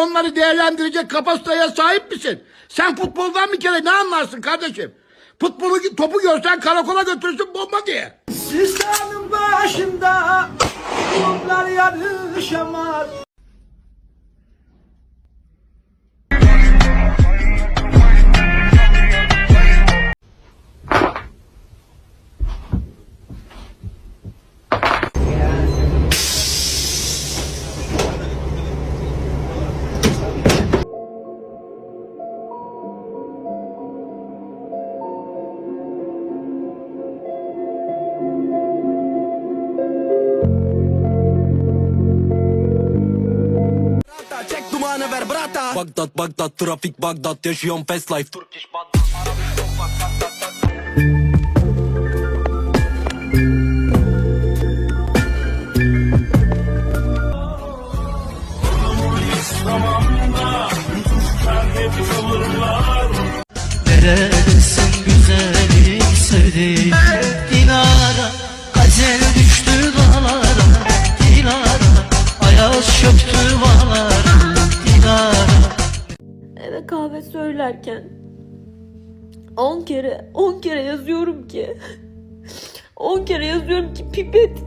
Onları değerlendirecek kapasiteye sahip misin? Sen futboldan bir kere ne anlarsın kardeşim? Futbolu topu görsen karakola götürsün bomba diye. Sistemin başında Kulüpler yarışamaz brata Bagdat Bagdat trafik Bagdat yaşıyorum fast life. Turkish Bagdat söylerken 10 kere 10 kere yazıyorum ki 10 kere yazıyorum ki pipet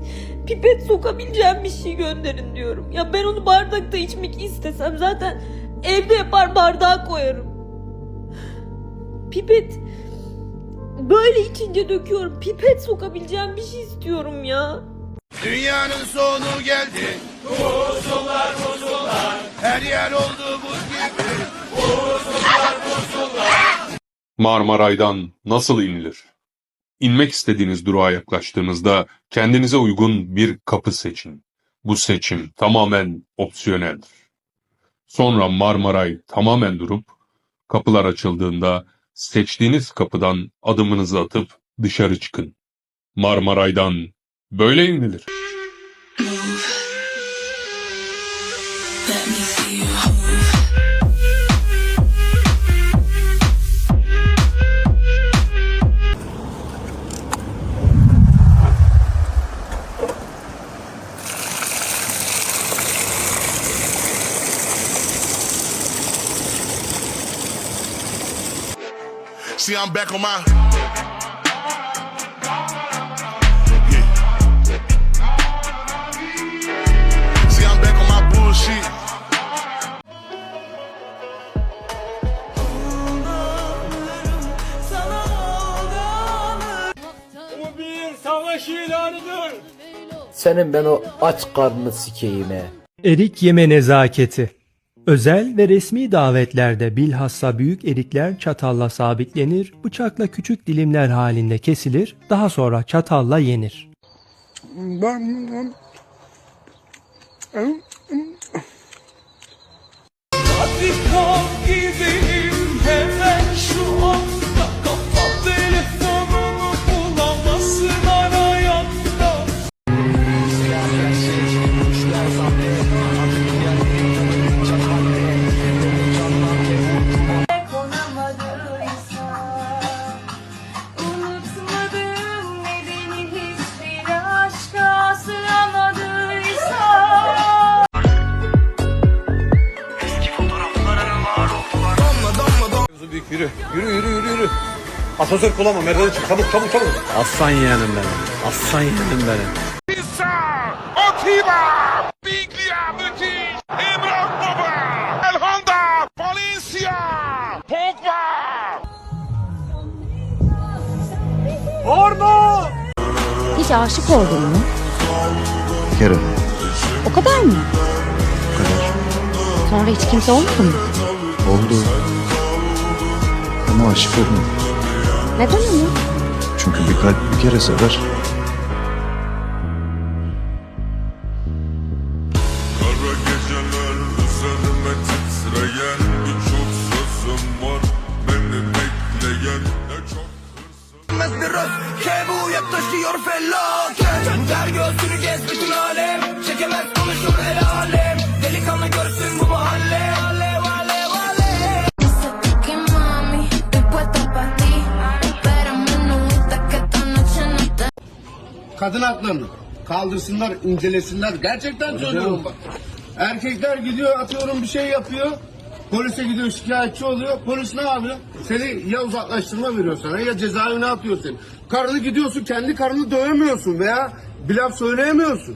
pipet sokabileceğim bir şey gönderin diyorum. Ya ben onu bardakta içmek istesem zaten evde yapar bardağa koyarım. Pipet böyle içince döküyorum. Pipet sokabileceğim bir şey istiyorum ya. Dünyanın sonu geldi. Buzullar buzullar. Her yer oldu buz gibi. Marmaray'dan nasıl inilir? İnmek istediğiniz durağa yaklaştığınızda kendinize uygun bir kapı seçin. Bu seçim tamamen opsiyoneldir. Sonra Marmaray tamamen durup kapılar açıldığında seçtiğiniz kapıdan adımınızı atıp dışarı çıkın. Marmaray'dan böyle inilir. See, I'm back on my. Senin ben o aç karnını sikeyim he. Erik yeme nezaketi. Özel ve resmi davetlerde bilhassa büyük erikler çatalla sabitlenir, bıçakla küçük dilimler halinde kesilir, daha sonra çatalla yenir. Hadi kalk gidelim hemen şu anda Aslan yeğenim benim Aslan yeğenim benim Atiba! Biglia müthiş! Emrah Baba! Elhanda! Valencia! Pogba! Hiç aşık oldun mu? Bir kere. O kadar mı? O kadar. Sonra hiç kimse olmadı mı? Oldu. Ama aşık olmadım. Neden ama? Çünkü bir kalp bir kere sever. Kadın haklarını kaldırsınlar, incelesinler. Gerçekten söylüyorum bak. Erkekler gidiyor atıyorum bir şey yapıyor. Polise gidiyor şikayetçi oluyor. Polis ne yapıyor? Seni ya uzaklaştırma veriyor sana ya cezaevine atıyor seni. Karını gidiyorsun kendi karını dövemiyorsun veya bir laf söyleyemiyorsun.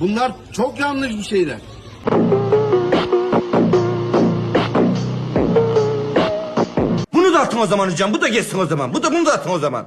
Bunlar çok yanlış bir şeyler. Bunu da atın o zaman hocam. Bu da geçsin o zaman. Bu da bunu da atın o zaman.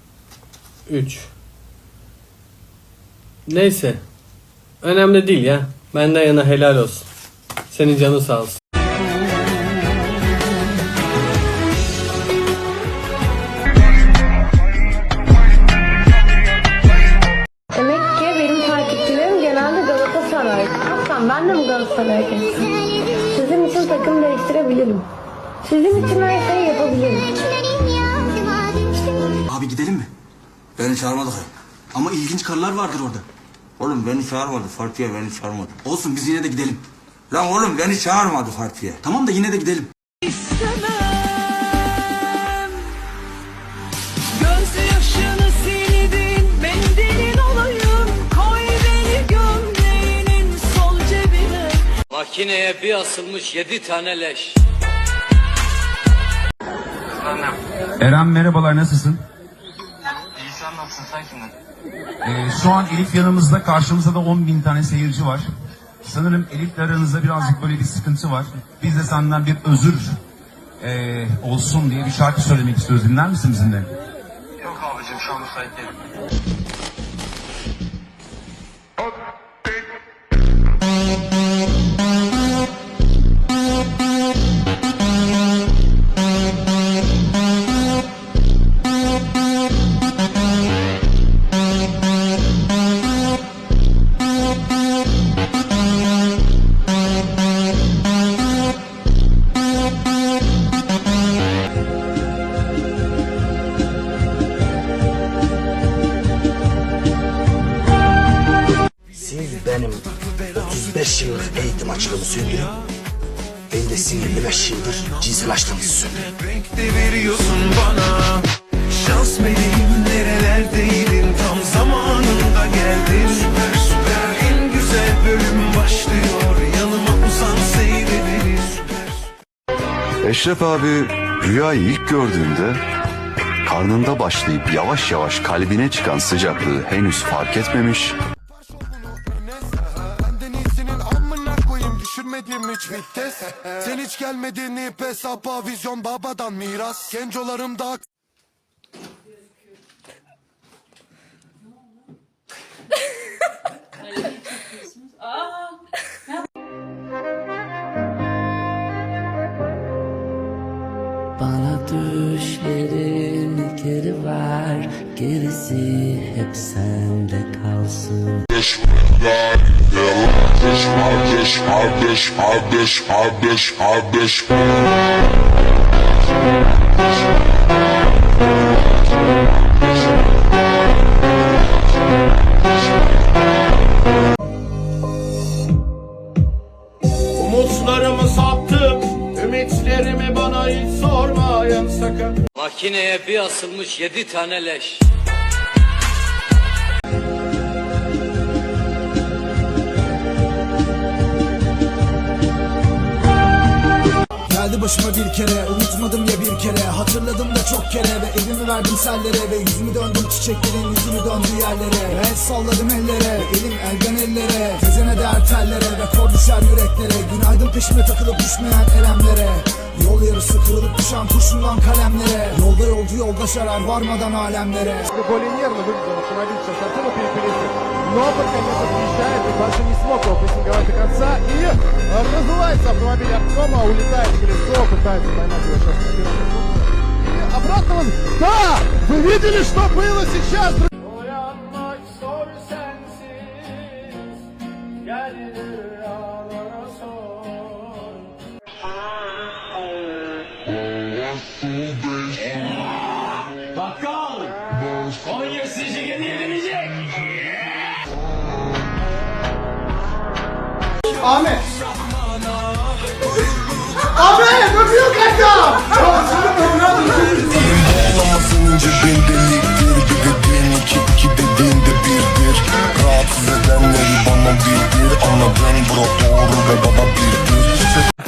üç. Neyse. Önemli değil ya. Benden yana helal olsun. Senin canın sağ olsun. Demek ki benim takipçilerim genelde Galatasaray. Aslan ben de mi Galatasaray'a geçsem? Sizin için takım değiştirebilirim. Sizin için her şeyi yapabilirim. Abi gidelim mi? Beni çağırmadık ya. Ama ilginç karılar vardır orada. Oğlum beni çağırmadı. Partiye beni çağırmadı. Olsun biz yine de gidelim. Lan oğlum beni çağırmadı partiye. Tamam da yine de gidelim. Göz yaşını sildin mendilin olayım Koy beni gömleğinin sol cebine Makineye bir asılmış yedi tane leş. Eren merhabalar nasılsın? İyi sen? Ee, şu an Elif yanımızda karşımızda da 10 bin tane seyirci var. Sanırım Elif'le aranızda birazcık böyle bir sıkıntı var. Biz de senden bir özür ee, olsun diye bir şarkı söylemek istiyoruz. Dinler misin bizimle? Yok abicim şu an müsait değilim. 35 yıllık eğitim açlığımı söndürün. Ben de sizin 55 yıldır cinsel. Renk de veriyorsun bana? Şans meleğim nerelerdeydin Tam zamanında geldin Süper süper. En güzel bölüm başlıyor. Yanıma uzan seyrederiz. Eşref abi rüyayı ilk gördüğünde karnında başlayıp yavaş yavaş kalbine çıkan sıcaklığı henüz fark etmemiş, Hiç vites. Sen hiç gelmedin ip hesaba Vizyon babadan miras. Gencolarım daha Bana düşlerin geri ver, gerisi hep sende kalsın. Umutlarımı sattım. Ümitlerimi bana hiç sormayın sakın. Makineye bir asılmış yedi tane leş. Geldi başıma bir kere unutmadım ya bir kere Hatırladım da çok kere ve evimi verdim sellere Ve yüzümü döndüm çiçeklerin yüzünü döndüğü yerlere Ve el salladım ellere ve elim elden ellere Tezene değer tellere ve kor düşer yüreklere Günaydın peşime takılıp düşmeyen elemlere Yol yarısı kırılıp düşen kurşundan kalemlere Yolda yolcu yoldaş arar varmadan alemlere Более нервно выглядел автомобиль сейчас Артема перепелицы. Но под конец отъезжает, и Паша не смог его прессинговать до конца. И разувается автомобиль Артема, улетает колесо, пытается поймать его сейчас. И обратно воз- Да! Вы видели, что было сейчас? Uyanmak Ahmet. Ahmet öpüyor kanka. Birdir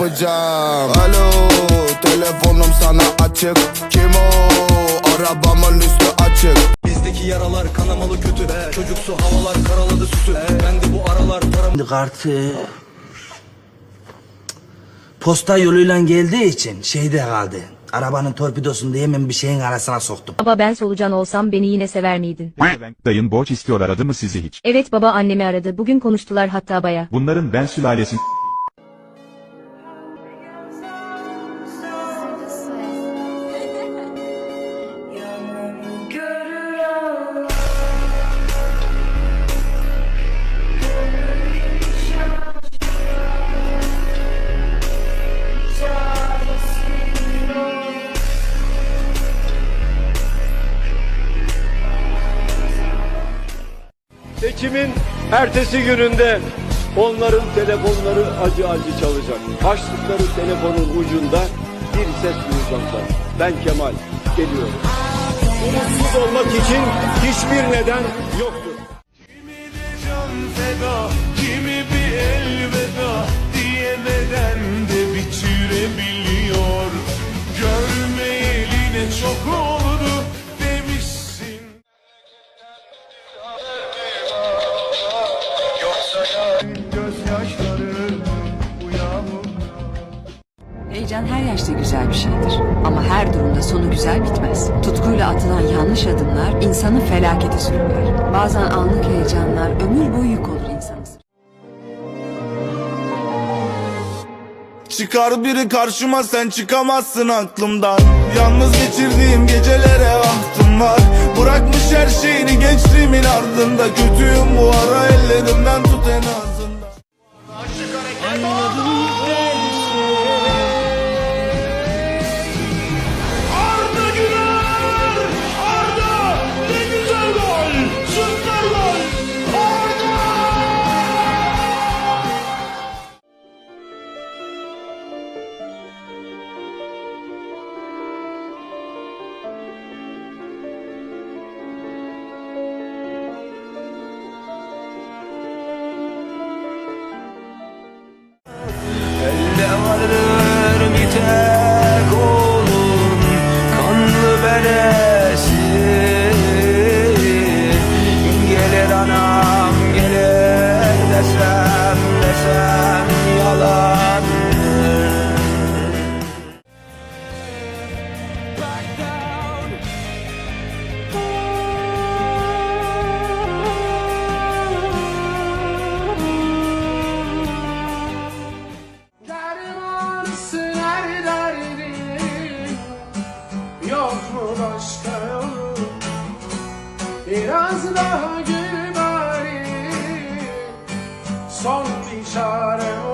Yapacağım Alo telefonum sana açık Kartı posta yoluyla geldiği için şeyde kaldı. Arabanın torpidosunu da hemen bir şeyin arasına soktum. Baba ben solucan olsam beni yine sever miydin? Dayın borç istiyor aradı mı sizi hiç? Evet baba annemi aradı. Bugün konuştular hatta baya. Bunların ben sülalesi Seçimin ertesi gününde onların telefonları acı acı çalacak. Açtıkları telefonun ucunda bir ses duyacaklar. Ben Kemal geliyorum. Umutsuz olmak için hiçbir neden yoktur. Yaşta güzel bir şeydir. Ama her durumda sonu güzel bitmez. Tutkuyla atılan yanlış adımlar insanı felakete sürükler. Bazen anlık heyecanlar ömür boyu yük olur insana. Çıkar biri karşıma sen çıkamazsın aklımdan Yalnız geçirdiğim gecelere ahtım var Bırakmış her şeyini gençliğimin ardında Kötüyüm bu ara ellerimden tut en azından Arda Biraz daha gül bari. Son bir çare